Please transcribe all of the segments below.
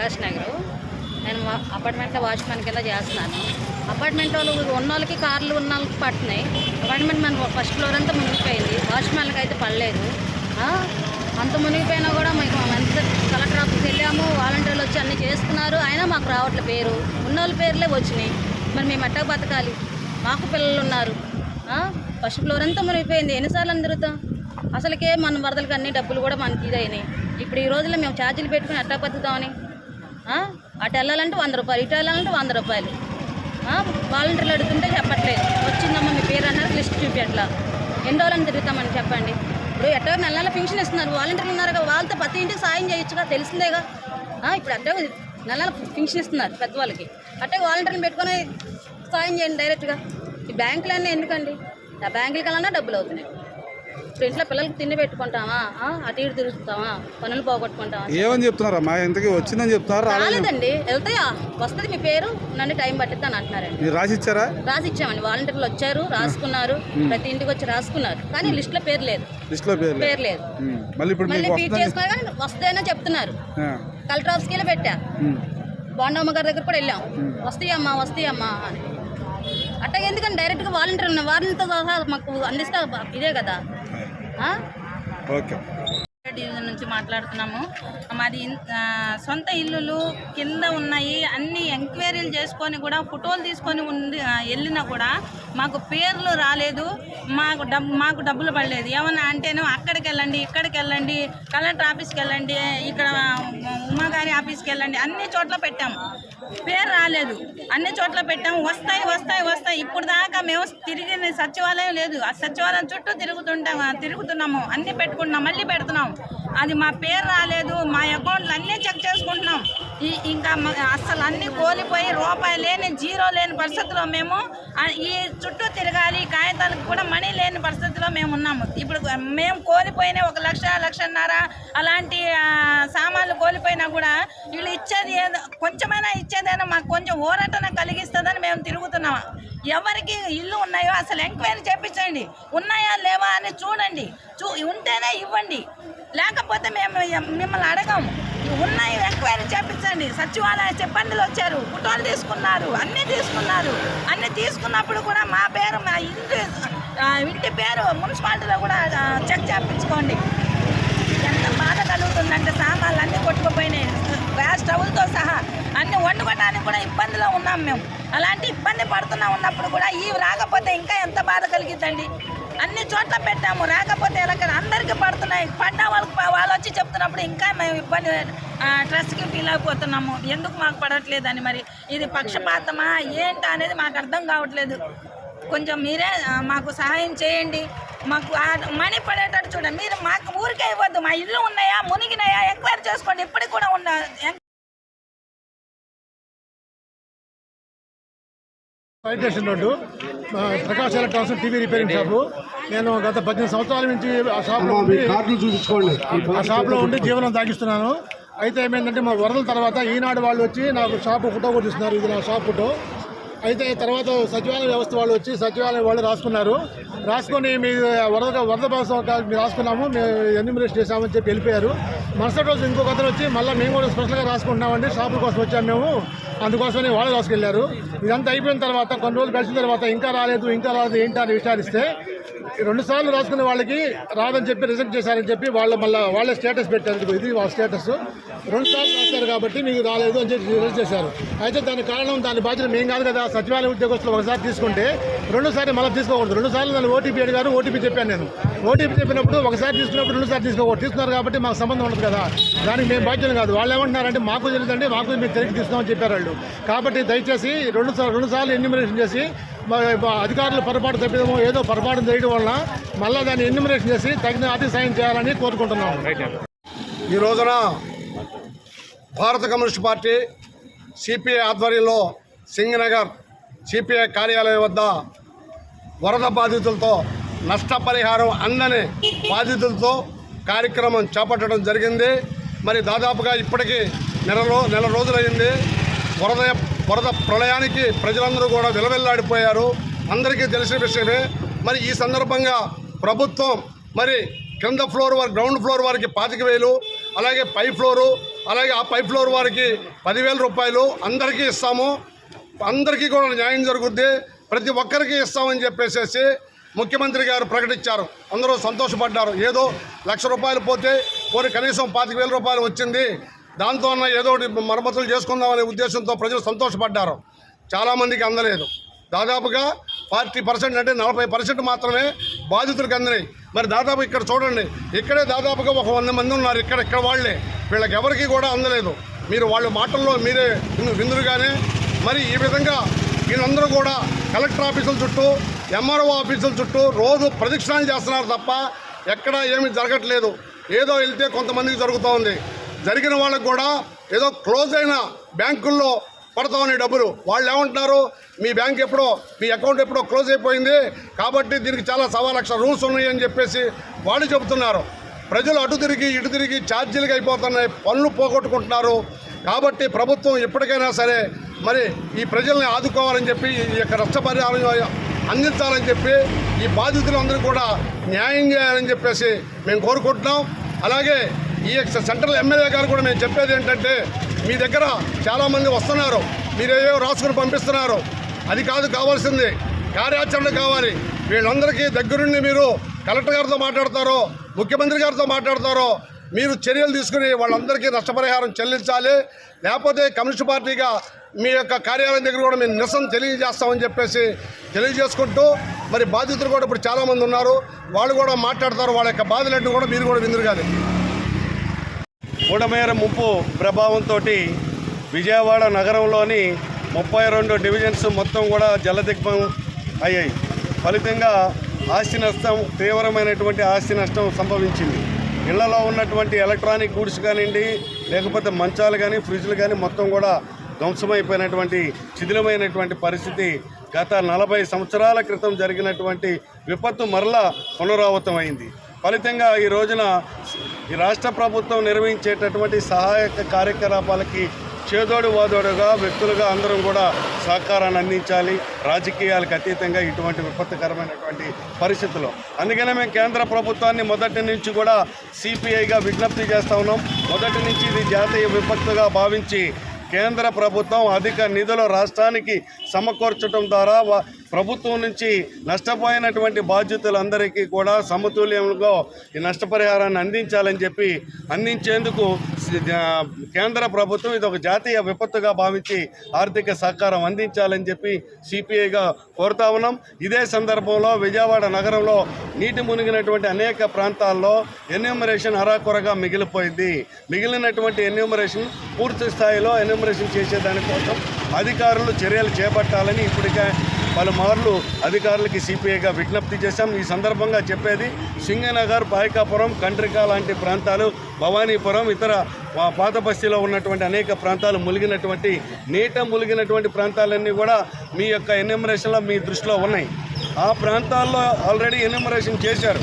ప్రకాష్ నగర్. నేను అపార్ట్మెంట్లో వాచ్మెన్ కింద చేస్తున్నాను. అపార్ట్మెంట్ వాళ్ళు ఉన్న వాళ్ళకి కార్లు ఉన్న వాళ్ళకి పట్టినాయి. అపార్ట్మెంట్ మన ఫస్ట్ ఫ్లోర్ అంతా మునిగిపోయింది. వాచ్మెన్లకు అయితే పడలేదు. అంత మునిగిపోయినా కూడా మీకు ఎంత కలెక్టర్ ఆఫీస్కి వెళ్ళాము వాలంటీర్లు వచ్చి అన్ని చేస్తున్నారు. అయినా మాకు రావట్లే పేరు. ఉన్న వాళ్ళ పేర్లే వచ్చినాయి. మరి మేము ఎట్టా బతకాలి? మాకు పిల్లలు ఉన్నారు. ఫస్ట్ ఫ్లోర్ అంతా మునిగిపోయింది. ఎన్నిసార్లు అని అసలుకే మన వరదలకి అన్ని డబ్బులు కూడా మనకి ఇదైనాయి. ఇప్పుడు ఈ రోజుల్లో మేము ఛార్జీలు పెట్టుకుని ఎట్టా బతుకుతామని? అటు వెళ్ళాలంటే వంద రూపాయలు ఇటు వెళ్ళాలంటే వంద రూపాయలు. వాలంటీర్లు అడుగుతుంటే చెప్పట్లేదు. వచ్చిందమ్మా మీ పేరు అన్నారు లిస్ట్ చూపించట్లా ఎన్ని రోజులని తిరుగుతామని చెప్పండి. ఇప్పుడు ఎట్టో నెల నెల పెన్షన్ ఇస్తున్నారు. వాలంటీర్లు ఉన్నారు కదా వాళ్ళతో ప్రతి ఇంటికి సాయం చేయొచ్చుగా తెలిసిందేగా? ఇప్పుడు అట్టే నెల నెల పెన్షన్ ఇస్తున్నారు పెద్దవాళ్ళకి. అట్టే వాలంటీర్లు పెట్టుకొని సాయం చేయండి డైరెక్ట్గా. ఈ బ్యాంకులన్నీ ఎందుకండి? ఆ బ్యాంకులకి వెళ్ళాలన్నా డబ్బులు అవుతున్నాయి. ఇప్పుడు ఇంట్లో పిల్లలకి తిండి పెట్టుకుంటామా? ఆ? అటు ఇటు తిరుగుతామా? పనులు పోగొట్టుకుంటామా? ఏమని చెప్తున్నారమ్మా? ఇంతకీ వచ్చిందని చెప్తున్నారు? రాలేదు రాలేదండి. వెళ్తాయా? వస్తుంది మీ పేరు? నన్ను టైం పట్టిద్ది అని అంటున్నారండి. మీరు రాసి ఇచ్చారా రాసి ఇచ్చామండి వాలంటీర్లు వచ్చారు రాసుకున్నారు. ప్రతి ఇంటికి వచ్చి రాసుకున్నారు. కానీ లిస్టులో పేరు లేదు. లిస్ట్లో పేరు లేదు. పేరు లేదు. మళ్ళీ ఇప్పుడు మళ్ళీ వస్తుందని చేసుకున్నారు కానీ వస్తాయనే చెప్తున్నారు. కలెక్టర్ ఆఫీస్కి వెళ్ళి పెట్టా. బాండమ్మ గారి దగ్గర కూడా వెళ్ళాం. వస్తాయమ్మా వస్తాయమ్మా అని. అట్టగా ఎందుకంటే డైరెక్ట్గా వాలంటీర్ ఉన్న వారంతో సహా మాకు అందిస్తే ఇదే కదా? ఓకే. డివిజన్ నుంచి మాట్లాడుతున్నాము. మాది సొంత ఇల్లులు కింద ఉన్నాయి. అన్ని ఎంక్వైరీలు చేసుకొని కూడా ఫోటోలు తీసుకొని ఉంది వెళ్ళినా కూడా మాకు పేర్లు రాలేదు. మాకు డబ్బు మాకు డబ్బులు పడలేదు. ఏమన్నా అంటేను అక్కడికి వెళ్ళండి ఇక్కడికి వెళ్ళండి కలెక్టర్ ఆఫీస్కి వెళ్ళండి ఇక్కడ ఉమాగారి ఆఫీస్కి వెళ్ళండి అన్ని చోట్ల పెట్టాము. పేరు రాలేదు. అన్ని చోట్ల పెట్టాము వస్తాయి వస్తాయి వస్తాయి. ఇప్పుడు దాకా మేము తిరిగి సచివాలయం లేదు. ఆ సచివాలయం చుట్టూ తిరుగుతుంటాము తిరుగుతున్నాము. అన్ని పెట్టుకుంటున్నాం. మళ్ళీ పెడుతున్నాం. అది మా పేరు రాలేదు. మా అకౌంట్లు అన్నీ చెక్ చేసుకుంటున్నాం. ఈ ఇంకా అసలు అస్సలు అన్నీ కోల్పోయి రూపాయి లేని జీరో లేని పరిస్థితిలో మేము ఈ చుట్టూ తిరగాలి. కాగితాలకు కూడా మనీ లేని పరిస్థితిలో మేము ఉన్నాము. ఇప్పుడు మేము కోల్పోయిన ఒక లక్ష లక్షన్నర అలాంటి సామాన్లు కోల్పోయినా కూడా వీళ్ళు ఇచ్చేది ఏదో కొంచెమైనా ఇచ్చేదైనా మాకు కొంచెం ఊరటన కలిగిస్తుందని మేము తిరుగుతున్నాం. ఎవరికి ఇల్లు ఉన్నాయో అసలు ఎంక్వైరీ చేపించండి. ఉన్నాయా లేవా అని చూడండి. చూ ఉంటేనే ఇవ్వండి. లేకపోతే మేము మిమ్మల్ని అడగము ఉన్నాయి ఎంక్వైరీ చేపించండి. సచివాలయ సిబ్బందులు వచ్చారు. ఫోటోలు తీసుకున్నారు. అన్నీ తీసుకున్నారు. అన్నీ తీసుకున్నప్పుడు కూడా మా పేరు మా ఇంటి ఇంటి పేరు మున్సిపాలిటీలో కూడా చెక్ చేపించుకోండి. ఎంత బాధ కలుగుతుందంటే సామాన్లు అన్నీ కొట్టుకుపోయినాయి. గ్యాస్ స్టవ్లతో సహా అన్ని వండుకోవడానికి కూడా ఇబ్బందిలో ఉన్నాం మేము. అలాంటి ఇబ్బంది పడుతున్నా ఉన్నప్పుడు కూడా ఇవి రాకపోతే ఇంకా ఎంత బాధ కలిగిద్దండి. అన్ని చోట్ల పెట్టాము. రాకపోతే ఎలా అందరికీ పడుతున్నాయి. పడ్డ వాళ్ళకి వాళ్ళు వచ్చి చెప్తున్నప్పుడు ఇంకా మేము ఇబ్బంది స్ట్రెస్కి ఫీల్ అయిపోతున్నాము. ఎందుకు మాకు పడట్లేదని మరి? ఇది పక్షపాతమా? ఏంటా అనేది మాకు అర్థం కావట్లేదు. కొంచెం మీరే మాకు సహాయం చేయండి. మాకు మనీ పడేటట్టు చూడండి. మీరు మాకు ఊరికే ఇవ్వద్దు. మా ఇల్లు ఉన్నాయా మునిగినాయా ఎంక్వైరీ చేసుకోండి. ఇప్పటికి కూడా ఉన్న ఎం- fire station road. Prakash electronics TV repairing shop. నేను గత పద్దెనిమిది సంవత్సరాల నుంచి ఆ షాప్లో ఉండి ఆ షాప్లో ఉండి జీవనం సాగిస్తున్నాను. అయితే ఏమైందంటే మా వరదల తర్వాత ఈనాడు వాళ్ళు వచ్చి నాకు షాపు ఫోటో కూడా ఇస్తున్నారు ఇది నా షాప్ ఫోటో. అయితే తర్వాత సచివాలయ వ్యవస్థ వాళ్ళు వచ్చి సచివాలయం వాళ్ళు రాసుకున్నారు. రాసుకొని మీ వరద వరద బాధ రాసుకున్నాము. మేము ఎన్యూమరేషన్ చేసామని చెప్పి వెళ్ళిపోయారు. మరుసటి రోజు ఇంకొక అతను వచ్చి మళ్ళీ మేము కూడా స్పెషల్గా రాసుకుంటున్నామండి. షాపుల కోసం వచ్చాము మేము. అందుకోసమే వాళ్ళు రాసుకెళ్ళారు ఇదంతా అయిపోయిన తర్వాత కొన్ని రోజులు గడిచిన తర్వాత ఇంకా రాలేదు ఇంకా రాలేదు ఏంటి అని విచారిస్తే రెండు సార్లు రాసుకున్న వాళ్ళకి రాదని చెప్పి రిజెక్ట్ చేశారని చెప్పి వాళ్ళు మళ్ళీ వాళ్ళే స్టేటస్ పెట్టారు. ఇది వాళ్ళ స్టేటస్ రెండు సార్లు రాశారు కాబట్టి మీకు రాలేదు అని చెప్పి రిజెక్ట్ చేశారు. అయితే దాని కారణం దాని బాధ్యత మేము కాదు కదా. సచివాలయ ఉద్యోగస్తులు ఒకసారి తీసుకుంటే రెండోసారి మళ్ళీ తీసుకోకూడదు. రెండు సార్లు నన్ను ఓటీపీ అడిగారు ఓటీపీ చెప్పాను నేను. ఓటీపీ చెప్పినప్పుడు ఒకసారి తీసుకున్నప్పుడు రెండుసార్లు తీసుకోకూడదు. తీసుకున్నారు కాబట్టి మాకు సంబంధం ఉండదు కదా. దానికి మేము బాధ్యత కాదు. వాళ్ళు ఏమంటున్నారంటే మాకు తెలియదండి మాకు మీరు తిరిగి తీసుకోమని చెప్పారు వాళ్ళు. కాబట్టి దయచేసి రెండు సార్లు రెండు సార్లు ఎన్యూమరేషన్ చేసి మా అధికారులు పొరపాటు తప్పిదమో ఏదో పొరపాటు చేయడం వలన మళ్ళీ దాన్ని ఎన్యూమరేషన్ చేసి తగిన ఆర్థిక సాయం చేయాలని కోరుకుంటున్నాము. ఈ రోజున భారత కమ్యూనిస్ట్ పార్టీ సిపిఐ ఆధ్వర్యంలో సింగనగర్ సిపిఐ కార్యాలయం వద్ద వరద బాధితులతో నష్టపరిహారం అందని బాధితులతో కార్యక్రమం చేపట్టడం జరిగింది. మరి దాదాపుగా ఇప్పటికీ నెల నెల రోజులైంది. వరద వరద ప్రళయానికి ప్రజలందరూ కూడా విలవిల్లాడిపోయారు. అందరికీ తెలిసిన విషయమే. మరి ఈ సందర్భంగా ప్రభుత్వం మరి కింద ఫ్లోర్ వారి గ్రౌండ్ ఫ్లోర్ వారికి పాతిక వేలు అలాగే పై ఫ్లోరు అలాగే ఆ పై ఫ్లోర్ వారికి పదివేల రూపాయలు అందరికీ ఇస్తాము. అందరికీ కూడా న్యాయం జరుగుద్ది. ప్రతి ఒక్కరికి ఇస్తామని చెప్పేసేసి ముఖ్యమంత్రి గారు ప్రకటించారు. అందరూ సంతోషపడ్డారు. ఏదో లక్ష రూపాయలు పోతే పోనీ కనీసం పాతిక వేల రూపాయలు వచ్చింది. దాంతో అన్న ఏదో ఒకటి మరమ్మతులు చేసుకుందామనే ఉద్దేశంతో ప్రజలు సంతోషపడ్డారు. చాలామందికి అందలేదు. దాదాపుగా ఫార్టీ పర్సెంట్ అంటే నలభై పర్సెంట్ మాత్రమే బాధితులకు అందినాయి మరి దాదాపు ఇక్కడ చూడండి ఇక్కడే దాదాపుగా ఒక వంద మంది ఉన్నారు. ఇక్కడ ఇక్కడ వాళ్ళే. వీళ్ళకి ఎవరికి కూడా అందలేదు. మీరు వాళ్ళ మాటల్లో మీరే విందురుగానే మరి ఈ విధంగా వీళ్ళందరూ కూడా కలెక్టర్ ఆఫీసుల చుట్టూ ఎంఆర్ఓ ఆఫీసుల చుట్టూ రోజు ప్రదక్షిణాలు చేస్తున్నారు తప్ప ఎక్కడా ఏమీ జరగట్లేదు. ఏదో వెళ్తే కొంతమందికి జరుగుతూ ఉంది జరిగిన వాళ్ళకు కూడా ఏదో క్లోజ్ అయిన బ్యాంకుల్లో పడతామని డబ్బులు. వాళ్ళు ఏమంటున్నారు? మీ బ్యాంక్ ఎప్పుడో మీ అకౌంట్ ఎప్పుడో క్లోజ్ అయిపోయింది. కాబట్టి దీనికి చాలా సవా లక్ష రూల్స్ ఉన్నాయని చెప్పేసి వాళ్ళు చెబుతున్నారు. ప్రజలు అటు తిరిగి ఇటు తిరిగి ఛార్జీలుగా అయిపోతున్నాయి. పనులు పోగొట్టుకుంటున్నారు. కాబట్టి ప్రభుత్వం ఎప్పటికైనా సరే మరి ఈ ప్రజల్ని ఆదుకోవాలని చెప్పి ఈ యొక్క నష్టపరిహారం అందించాలని చెప్పి ఈ బాధితులందరూ కూడా న్యాయం చేయాలని చెప్పేసి మేము కోరుకుంటున్నాం. అలాగే ఈ సెంట్రల్ ఎమ్మెల్యే గారు కూడా మేము చెప్పేది ఏంటంటే మీ దగ్గర చాలామంది వస్తున్నారు. మీరు ఏవో రాసుకుని పంపిస్తున్నారు. అది కాదు కావాల్సింది కార్యాచరణ కావాలి. వీళ్ళందరికీ దగ్గరుండి మీరు కలెక్టర్ గారితో మాట్లాడతారో ముఖ్యమంత్రి గారితో మాట్లాడతారో మీరు చర్యలు తీసుకుని వాళ్ళందరికీ నష్టపరిహారం చెల్లించాలి. లేకపోతే కమ్యూనిస్ట్ పార్టీగా మీ యొక్క కార్యాలయం దగ్గర కూడా మేము నిరసన తెలియజేస్తామని చెప్పేసి తెలియజేసుకుంటూ మరి బాధితులు కూడా ఇప్పుడు చాలామంది ఉన్నారు. వాళ్ళు కూడా మాట్లాడతారు. వాళ్ళ యొక్క బాధలన్నీ కూడా మీరు కూడా విందురుగాలి బుడమేర ముప్పు ప్రభావంతో విజయవాడ నగరంలోని ముప్పై రెండు డివిజన్స్ మొత్తం కూడా జలదిగ్భం అయ్యాయి. ఫలితంగా ఆస్తి నష్టం తీవ్రమైనటువంటి ఆస్తి నష్టం సంభవించింది. ఇళ్ళలో ఉన్నటువంటి ఎలక్ట్రానిక్ గూడ్స్ కానివ్వండి లేకపోతే మంచాలు కానీ ఫ్రిడ్జ్లు కానీ మొత్తం కూడా ధ్వంసమైపోయినటువంటి శిథిలమైనటువంటి పరిస్థితి గత నలభై సంవత్సరాల క్రితం జరిగినటువంటి విపత్తు మరలా పునరావృతమైంది. ఫలితంగా ఈ రోజున ఈ రాష్ట్ర ప్రభుత్వం నిర్వహించేటటువంటి సహాయక కార్యకలాపాలకి చేదోడు వాదోడుగా వ్యక్తులుగా అందరం కూడా సహకారాన్ని అందించాలి. రాజకీయాలకు అతీతంగా ఇటువంటి విపత్తుకరమైనటువంటి పరిస్థితుల్లో అందుకనే మేము కేంద్ర ప్రభుత్వాన్ని మొదటి నుంచి కూడా సిపిఐగా విజ్ఞప్తి చేస్తా ఉన్నాం. మొదటి నుంచి ఇది జాతీయ విపత్తుగా భావించి కేంద్ర ప్రభుత్వం అధిక నిధులు రాష్ట్రానికి సమకూర్చడం ద్వారా వా- ప్రభుత్వం నుంచి నష్టపోయినటువంటి బాధ్యతలందరికీ కూడా సమతుల్యంగా ఈ నష్టపరిహారాన్ని అందించాలని చెప్పి అందించేందుకు కేంద్ర ప్రభుత్వం ఇది ఒక జాతీయ విపత్తుగా భావించి ఆర్థిక సహకారం అందించాలని చెప్పి సిపిఐగా కోరుతా ఉన్నాం. ఇదే సందర్భంలో విజయవాడ నగరంలో నీటి మునిగినటువంటి అనేక ప్రాంతాల్లో ఎన్యూమరేషన్ అరాకొరగా మిగిలిపోయింది. మిగిలినటువంటి ఎన్యూమరేషన్ పూర్తి స్థాయిలో ఎన్యూమరేషన్ చేసేదానికోసం అధికారులు చర్యలు చేపట్టాలని ఇప్పటికే పలుమార్లు అధికారులకి సిపిఐగా విజ్ఞప్తి చేశాం. ఈ సందర్భంగా చెప్పేది సింగనగర్ పాయకాపురం కంట్రికా లాంటి ప్రాంతాలు భవానీపురం ఇతర పాత బస్తీలో ఉన్నటువంటి అనేక ప్రాంతాలు ములిగినటువంటి నీట ములిగినటువంటి ప్రాంతాలన్నీ కూడా మీ యొక్క ఎన్యూమరేషన్లో మీ దృష్టిలో ఉన్నాయి. ఆ ప్రాంతాల్లో ఆల్రెడీ ఎన్యూమరేషన్ చేశారు.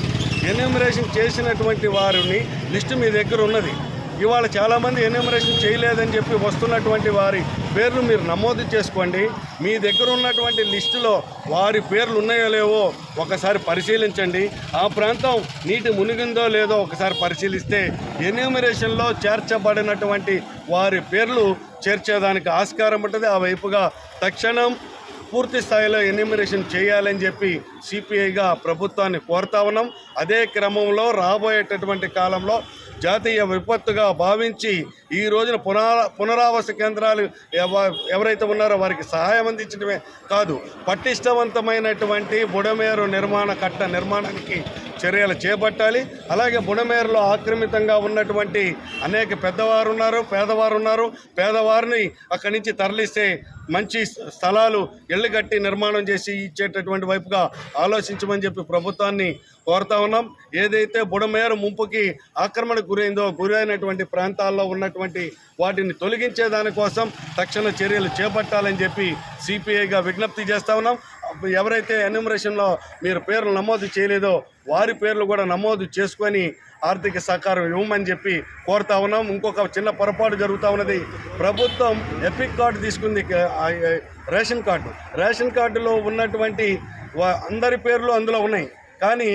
ఎన్యూమరేషన్ చేసినటువంటి వారిని లిస్టు మీ దగ్గర ఉన్నది. ఇవాళ చాలామంది ఎన్యూమరేషన్ చేయలేదని చెప్పి వస్తున్నటువంటి వారి పేర్లు మీరు నమోదు చేసుకోండి. మీ దగ్గర ఉన్నటువంటి లిస్టులో వారి పేర్లు ఉన్నాయో లేవో ఒకసారి పరిశీలించండి. ఆ ప్రాంతం నీటి మునిగిందో లేదో ఒకసారి పరిశీలిస్తే ఎన్యూమరేషన్లో చేర్చబడినటువంటి వారి పేర్లు చేర్చేదానికి ఆస్కారం ఉంటుంది. ఆ వైపుగా తక్షణం పూర్తి స్థాయిలో ఎన్యూమరేషన్ చేయాలని చెప్పి సిపిఐగా ప్రభుత్వాన్ని కోరుతా ఉన్నాం. అదే క్రమంలో రాబోయేటటువంటి కాలంలో జాతీయ విపత్తుగా భావించి ఈ రోజున పునరా పునరావాస కేంద్రాలు ఎవ- ఎవరైతే ఉన్నారో వారికి సహాయం అందించడమే కాదు పటిష్టవంతమైనటువంటి బుడమేరు నిర్మాణ కట్ట నిర్మాణానికి చర్యలు చేపట్టాలి. అలాగే బుడమేరులో ఆక్రమితంగా ఉన్నటువంటి అనేక పెద్దవారు ఉన్నారు పేదవారు ఉన్నారు. పేదవారిని అక్కడి నుంచి తరలిస్తే మంచి స్థలాలు ఇళ్ళు కట్టి నిర్మాణం చేసి ఇచ్చేటటువంటి వైపుగా ఆలోచించమని చెప్పి ప్రభుత్వాన్ని కోరుతా ఉన్నాం. ఏదైతే బుడమేరు ముంపుకి ఆక్రమణకు గురైందో గురైనటువంటి ప్రాంతాల్లో ఉన్నటువంటి వాటిని తొలగించే దానికోసం తక్షణ చర్యలు చేపట్టాలని చెప్పి సిపిఐగా విజ్ఞప్తి చేస్తా ఉన్నాం. ఎవరైతే ఎన్యూమరేషన్లో మీరు పేర్లు నమోదు చేయలేదో వారి పేర్లు కూడా నమోదు చేసుకొని ఆర్థిక సహకారం ఇవ్వమని చెప్పి కోరుతా ఉన్నాం. ఇంకొక చిన్న పొరపాటు జరుగుతూ ఉన్నది. ప్రభుత్వం ఎపిక్ కార్డు తీసుకుంది. Ration card. రేషన్ కార్డులో ఉన్నటువంటి అందరి పేర్లు అందులో ఉన్నాయి. కానీ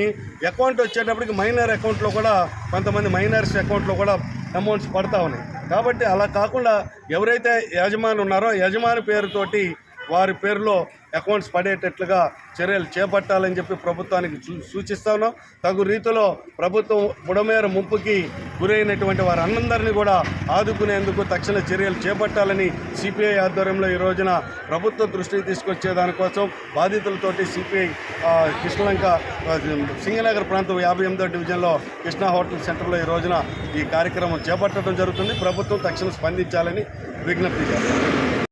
అకౌంట్ వచ్చేటప్పటికి మైనర్ అకౌంట్లో కూడా కొంతమంది మైనర్స్ అకౌంట్లో కూడా అమౌంట్స్ పడతా ఉన్నాయి. కాబట్టి అలా కాకుండా ఎవరైతే యజమాని ఉన్నారో యజమాని పేరుతోటి వారి పేరులో అకౌంట్స్ పడేటట్లుగా చర్యలు చేపట్టాలని చెప్పి ప్రభుత్వానికి సూచిస్తా ఉన్నాం. తగు రీతిలో ప్రభుత్వం బుడమేర ముంపుకి గురైనటువంటి వారందరినీ కూడా ఆదుకునేందుకు తక్షణ చర్యలు చేపట్టాలని సిపిఐ ఆధ్వర్యంలో ఈ రోజున ప్రభుత్వ దృష్టికి తీసుకొచ్చే దానికోసం బాధితులతోటి సిపిఐ కృష్ణలంక సింగనగర్ ప్రాంతం యాభై ఎనిమిదో డివిజన్లో కృష్ణా హోటల్ సెంటర్లో ఈ రోజున ఈ కార్యక్రమం చేపట్టడం జరుగుతుంది. ప్రభుత్వం తక్షణ స్పందించాలని విజ్ఞప్తి చేస్తారు